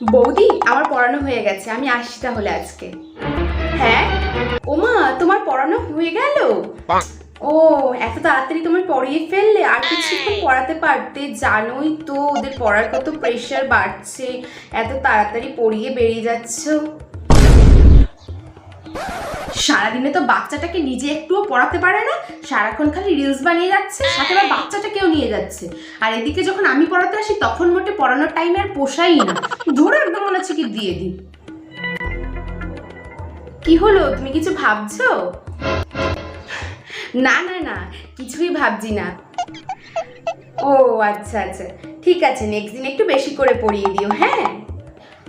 বৌদি আমার পড়ানো হয়ে গেছে আমি আসছি তাহলে আজকে। হ্যাঁ? ওমা তোমার পড়ানো হয়ে গেল? ও এত তাড়াতাড়ি তোমার পড়িয়ে ফেললে? আর কিছুক্ষণ পড়াতে পারতে জানোই তো ওদের পড়ার কত প্রেশার বাড়ছে এত তাড়াতাড়ি পড়িয়ে বেরিয়ে যাচ্ছ। সারাদিনে তো বাচ্চাটাকে নিজে একটুও পড়াতে পারে না, সারাক্ষণ খালি রিলস বানিয়ে যাচ্ছে, সাথে আবার বাচ্চাটাকেও নিয়ে যাচ্ছে। আর এদিকে যখন আমি পড়াতে আসি, তখন মোটে পড়ানোর টাইম আর পোষাই না। ধরে একদম মনে হচ্ছে কি দিয়ে দিই। কি হলো? তুমি কিছু ভাবছ? না না না, কিছুই ভাবছি না। ও আচ্ছা আচ্ছা। ঠিক আছে নেক্সট দিন একটু বেশি করে পড়িয়ে দিও হ্যাঁ?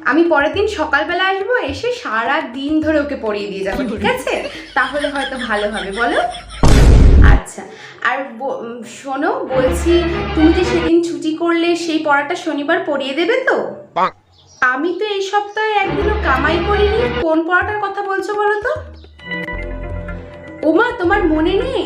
আমি পরের দিন সকালবেলা আসব এসে সারা দিন ধরে ওকে পড়িয়ে দিয়ে যাব ঠিক আছে? তাহলে হয়তো ভালো হবে বলো? আচ্ছা আর শোনো বলছি তুমি যে সেদিন ছুটি করলে সেই পড়াটা শনিবার পড়িয়ে দেবে তো? আমি তো এই সপ্তাহে একদিনও কামাই করিনি কোন পড়াটার কথা বলছো বলো তো? ওমা তোমার মনে নেই?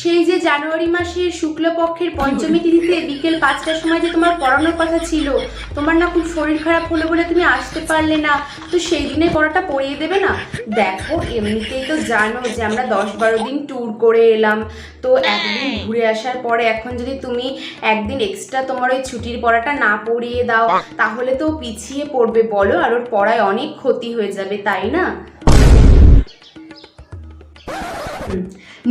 সেই যে জানুয়ারি মাসের শুক্লপক্ষের পঞ্চমী তিথিতে বিকেল পাঁচটার সময় যে তোমার পড়ানোর কথা ছিল তোমার না খুব শরীর খারাপ হলো বলে তুমি আসতে পারলে না। তো সেই দিনে পড়াটা পড়িয়ে দেবে না? দেখো এমনিতেই তো জানো যে আমরা দশ বারো দিন ট্যুর করে এলাম। তো একদিন ঘুরে আসার পরে এখন যদি তুমি একদিন এক্সট্রা তোমার ওই ছুটির পড়াটা না পড়িয়ে দাও তাহলে তো পিছিয়ে পড়বে বলো আর ওর পড়ায় অনেক ক্ষতি হয়ে যাবে তাই না?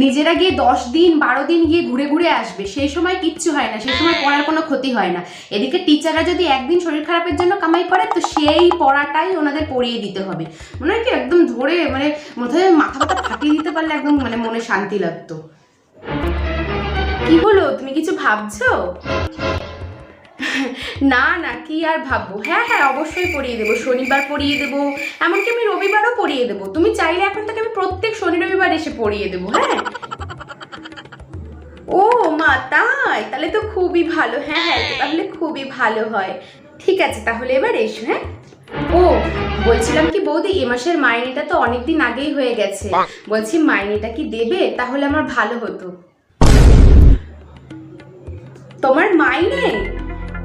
নিজেরা গিয়ে দশ দিন, বারো দিন গিয়ে ঘুরে ঘুরে আসবে, সেই সময় কিচ্ছু হয় না, সেই সময় পড়ার কোনো ক্ষতি হয় না। এদিকে টিচাররা যদি একদিন শরীর খারাপের জন্য কামাই করে, তো সেই পড়াটাই ওনাদের পড়িয়ে দিতে হবে। মনে হয় কি একদম ধরে মানে মাথায় মাথা ব্যথা ফাটিয়ে দিতে পারলে একদম মানে মনে শান্তি লাগতো। কি হলো? তুমি কিছু ভাবছ? না না কি আর ভাববো? হ্যাঁ হ্যাঁ অবশ্যই পড়িয়ে দেবো শনিবার পড়িয়ে দেবো এমনকি আমি রবিবারও পড়িয়ে দেবো। তুমি চাইলে এখন থেকে আমি প্রত্যেক শনি রবিবার এসে পড়িয়ে দেবো হ্যাঁ? ও মা তাই? তাহলে তো খুবই ভালো হ্যাঁ হ্যাঁ তাহলে খুবই ভালো হয়। ঠিক আছে তাহলে এবার এসো হ্যাঁ? ও বলছিলাম কি বৌদি এ মাসের মাইনেটা তো অনেকদিন আগেই হয়ে গেছে। বলছি মাইনেটা কি দেবে? তাহলে আমার ভালো হতো। তোমার মাইনে?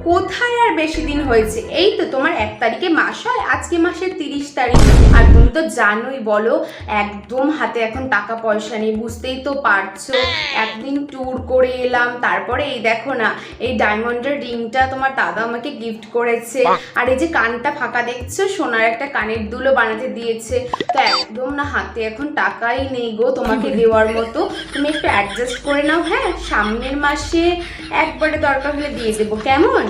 কোথায় আর বেশি দিন হয়েছে? এই তো তোমার এক তারিখে মাস হয় আজকে মাসের তিরিশ তারিখ। আর তুমি তো জানোই বলো একদম হাতে এখন টাকা পয়সা নেই বুঝতেই তো পারছ। একদিন ট্যুর করে এলাম তারপরে এই দেখো না এই ডায়মন্ডের রিংটা তোমার দাদা আমাকে গিফট করেছে। আর এই যে কানটা ফাঁকা দেখছ সোনার একটা কানের দুলো বানাতে দিয়েছে। তো একদম না হাতে এখন টাকাই নেই গো তোমাকে দেওয়ার মতো। তুমি একটু অ্যাডজাস্ট করে নাও হ্যাঁ? সামনের মাসে একবারে দরকার হলে দিয়ে দেবো। কেমন?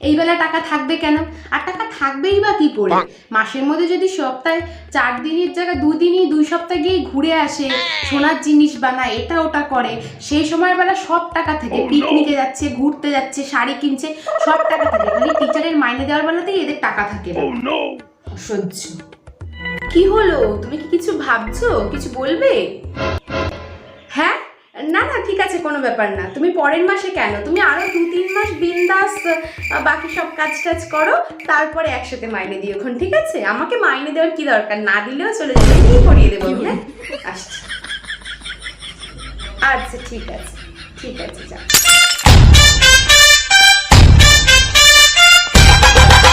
এই বেলা টাকা থাকবে কেন? আর টাকা থাকবেই বা কি করে? মাসের মধ্যে যদি সপ্তাহে চার দিনের জায়গায় দুদিনই দুই সপ্তাহ গিয়ে ঘুরে আসে সোনার জিনিস বানায় এটা ওটা করে সেই সময়ের বেলা সব টাকা থেকে পিকনিকে যাচ্ছে ঘুরতে যাচ্ছে শাড়ি কিনছে সব টাকা থাকে। খালি টিচারের মাইনে দেওয়ার বেলাতেই এদের টাকা থাকে না। সহ্য কি হলো? তুমি কি কিছু ভাবছ? কিছু বলবে? আছে, কোনো ব্যাপার না। তুমি পরের মাসে কেন? তুমি আরও দু, তিন মাস বিন্দাস বাকি সব কাজ টাজ করো, তারপরে একসাথে মাইনে দিও এখন, ঠিক আছে? আমাকে মাইনে দেওয়ার কি দরকার? না দিলেও চলে যাবে, কি করিয়ে দেবো হ্যাঁ আসছি। আচ্ছা ঠিক আছে ঠিক আছে যা